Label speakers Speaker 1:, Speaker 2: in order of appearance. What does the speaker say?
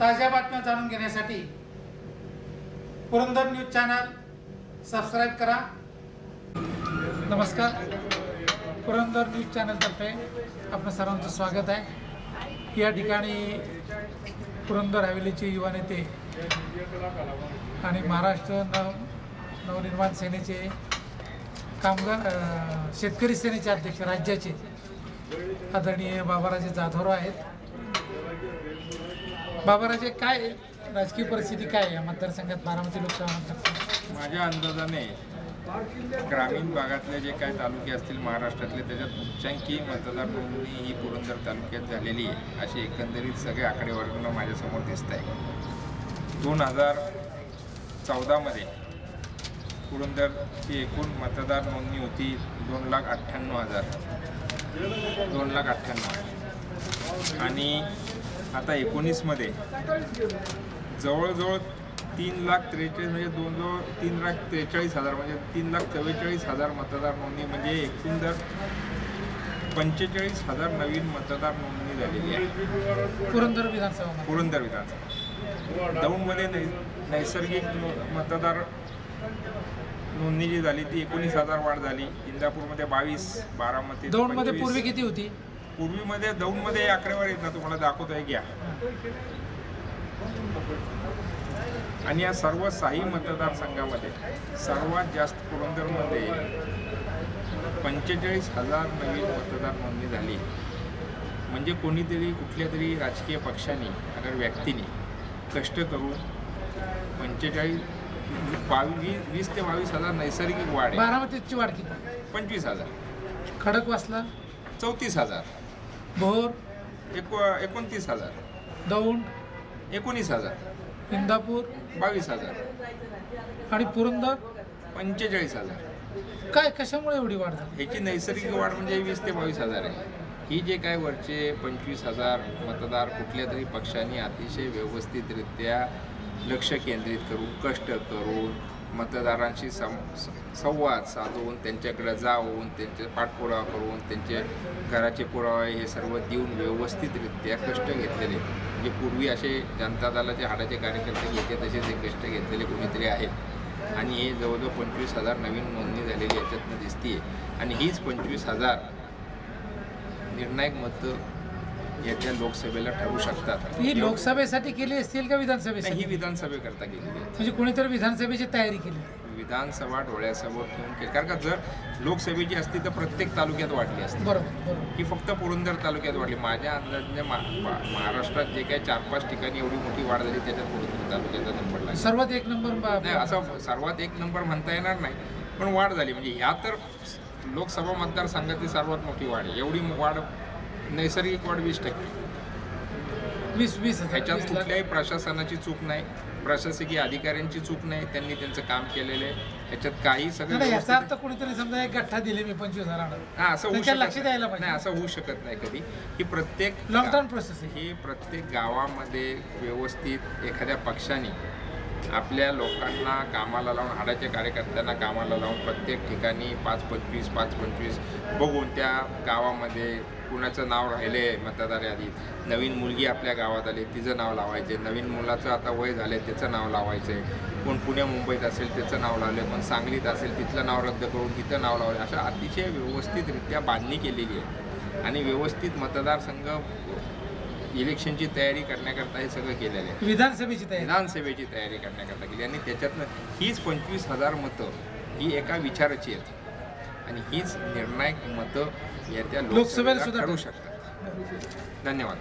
Speaker 1: ताज्या बातम्या जाणून घेण्यासाठी पुरंदर न्यूज चॅनल सबस्क्राईब करा. नमस्कार. पुरंदर न्यूज चॅनलतर्फे आपलं सर्वांचं स्वागत आहे. या ठिकाणी पुरंदर हवेलीचे युवा नेते आणि महाराष्ट्र नव नवनिर्माण सेनेचे कामगार शेतकरी सेनेचे अध्यक्ष राज्याचे आदरणीय बाबाराजे जाधवराव आहेत. बाबाराजे काय राजकीय परिस्थिती काय आहे या मतदारसंघात बारामती लोकसभा
Speaker 2: माझ्या अंदाजाने ग्रामीण भागातले जे काही तालुके असतील महाराष्ट्रातले त्याच्यात उच्चांकी मतदार नोंदणी ही पुरंदर तालुक्यात झालेली आहे. अशी एकंदरीत सगळे आकडेवारीनं माझ्यासमोर दिसत आहे. दोन हजार चौदामध्ये पुरंदरची एकूण मतदार नोंदणी होती दोन लाख अठ्ठ्याण्णव हजार. दोन लाख अठ्ठ्याण्णव. आणि आता एकोणीसमध्ये. जवळजवळ तीन लाख त्रेचाळीस म्हणजे दोन जवळ तीन लाख त्रेचाळीस हजार म्हणजे तीन लाख चव्वेचाळीस हजार मतदार नोंदणी म्हणजे एकूण पंचेचाळीस हजार नवीन मतदार नोंदणी झालेली आहे.
Speaker 1: पुरंदर विधानसभा.
Speaker 2: पुरंदर विधानसभा. दौंडमध्ये नै नैसर्गिक मतदार नोंदणी जी झाली ती एकोणीस हजार वाढ झाली. इंदापूरमध्ये बावीस बारामती
Speaker 1: दौंडमध्ये
Speaker 2: 25.
Speaker 1: पूर्वी किती होती?
Speaker 2: पूर्वीमध्ये दौंडमध्ये आकडेवारी आहेत ना तुम्हाला दाखवतोय घ्या. आणि या सर्व साही मतदारसंघामध्ये सर्वात जास्त पुरंदरमध्ये पंचेचाळीस हजार नवीन मतदार नोंदणी झाली. म्हणजे कोणीतरी कुठल्या तरी राजकीय पक्षाने अगर व्यक्तीने कष्ट करून पंचेचाळीस बावीस वीस ते बावीस हजार नैसर्गिक वाढ आहे.
Speaker 1: बारामतीची वाढ किती?
Speaker 2: पंचवीस हजार.
Speaker 1: खडकवासला
Speaker 2: चौतीस हजार.
Speaker 1: भोर.
Speaker 2: एको एकोणतीस हजार.
Speaker 1: दौंड.
Speaker 2: एकोणीस हजार.
Speaker 1: इंदापूर.
Speaker 2: बावीस हजार.
Speaker 1: आणि पुरंदर.
Speaker 2: पंचेचाळीस हजार.
Speaker 1: काय कशामुळे एवढी वाढ झाली?
Speaker 2: ह्याची नैसर्गिक वाढ म्हणजे वीस ते बावीस हजार आहे. ही जे काय वरचे पंचवीस हजार मतदार कुठल्या तरी पक्षांनी अतिशय व्यवस्थितरित्या लक्ष केंद्रित करून कष्ट करून मतदारांशी सं संवाद साधून त्यांच्याकडे जाऊन त्यांचे पाठपुरावा करून त्यांचे घराचे पुरावे हे सर्व देऊन व्यवस्थितरित्या कष्ट घेतलेले. म्हणजे पूर्वी असे जनता दलाचे हाडाचे कार्यकर्ते घेते तसेच हे कष्ट घेतलेले कोणीतरी आहेत आणि हे जवळजवळ पंचवीस हजार नवीन नोंदणी झालेली याच्यातनं आहे आणि हीच पंचवीस हजार निर्णायक मतं येत्या लोकसभेला ठरू शकतात.
Speaker 1: ही लोकसभेसाठी केली असतील का विधानसभेसाठी?
Speaker 2: ही विधानसभेकरता आहे.
Speaker 1: म्हणजे कोणीतरी विधानसभेची तयारी केली.
Speaker 2: विधानसभा डोळ्यासमोर ठेवून केली. कारण का जर लोकसभेची असती तर प्रत्येक तालुक्यात वाढली असती.
Speaker 1: बरोबर बरोबर.
Speaker 2: ही फक्त पुरंदर तालुक्यात वाढली. माझ्या अंदाजाने मा मा- महाराष्ट्रात जे काही चार पाच ठिकाणी एवढी मोठी वाढ झाली त्याच्यात पुरंदर तालुक्याचा नंबर लागला.
Speaker 1: सर्वात एक नंबर बा-
Speaker 2: नाही असं सर्वात एक नंबर म्हणता येणार नाही पण वाढ झाली. म्हणजे ह्या तर लोकसभा मतदारसंघातली सर्वात मोठी वाढ आहे. एवढी वाढ नैसर्गिक वाढ वीस टक्के.
Speaker 1: वीस वीस
Speaker 2: ह्याच्यात. कुठल्याही प्रशासनाची चूक नाही. प्रशासकीय अधिकाऱ्यांची चूक नाही. त्यांनी त्यांचं काम केलेलं आहे. ह्याच्यात काही सगळं
Speaker 1: याचा अर्थ कोणीतरी समजा एक गठ्ठा दिले मी पंचवीस हजार
Speaker 2: हा असं होऊ शकत
Speaker 1: लक्ष द्यायला
Speaker 2: नाही.
Speaker 1: पाहिजे.
Speaker 2: असं होऊ शकत नाही कधी. ही प्रत्येक
Speaker 1: टर्म प्रोसेस
Speaker 2: ही प्रत्येक गावामध्ये व्यवस्थित एखाद्या पक्षाने आपल्या लोकांना कामाला लावून हाडाच्या कार्यकर्त्यांना कामाला लावून प्रत्येक ठिकाणी पाच पंचवीस पाच पंचवीस बघून त्या गावामध्ये कुणाचं नाव राहिले मतदार यादीत. नवीन मुलगी आपल्या गावात आली तिचं नाव लावायचे नवीन मुलाचं आता वय झाले त्याचं नाव लावायचं आहे कोण पुणे मुंबईत असेल त्याचं नाव लावले कोण सांगलीत असेल तिथलं नाव रद्द करून तिथं नाव लावलं अशा अतिशय व्यवस्थितरित्या बांधणी केलेली आहे. आणि व्यवस्थित मतदारसंघ इलेक्शनची तयारी करण्याकरता हे सगळं केलेलं आहे.
Speaker 1: विधानसभेची तयारी.
Speaker 2: विधानसभेची तयारी करण्याकरता केली. आणि त्याच्यातनं हीच पंचवीस हजार मतं ही एका विचाराची आहेत. आणि हीच निर्णायक मतं येत्या
Speaker 1: लोकसभेला
Speaker 2: लोकसभेला
Speaker 1: सुद्धा
Speaker 2: ठरू
Speaker 1: ठरू.
Speaker 2: शकतात. धन्यवाद.